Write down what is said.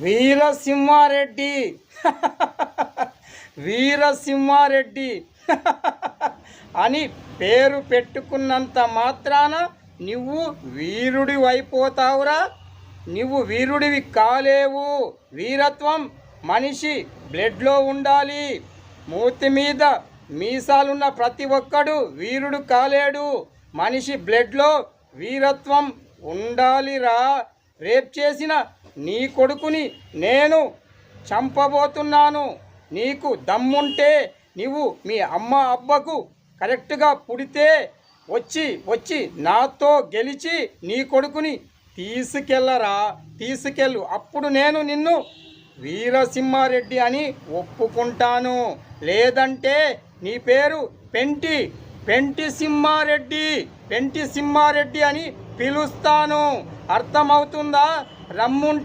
వీరసింహారెడ్డి. వీరసింహారెడ్డి. అని పేరు పెట్టుకున్నంత మాత్రాన నువ్వు వీరుడి అయిపోతావురా నువ్వు వీరుడివి కాలేవు. వీరత్వం మనిషి బ్లడ్లో ఉండాలి. మూతి మీద మీసాలున్న ప్రతి ఒక్కడు వీరుడు కాలేడు. మనిషి బ్లడ్లో వీరత్వం ఉండాలిరా. రేప్ చేసిన నీ కొడుకుని నేను చంపబోతున్నాను. నీకు దమ్ముంటే నీవు మీ అమ్మ అబ్బకు కరెక్ట్గా పుడితే వచ్చి వచ్చి నాతో గెలిచి నీ కొడుకుని తీసుకెళ్ళరా తీసుకెళ్ళు. అప్పుడు నేను నిన్ను వీరసింహారెడ్డి అని ఒప్పుకుంటాను. లేదంటే నీ పేరు పెంటి పెంటి సింహారెడ్డి పెంటి సింహారెడ్డి అని పిలుస్తాను. అర్థమవుతుందా? రమ్ముంటే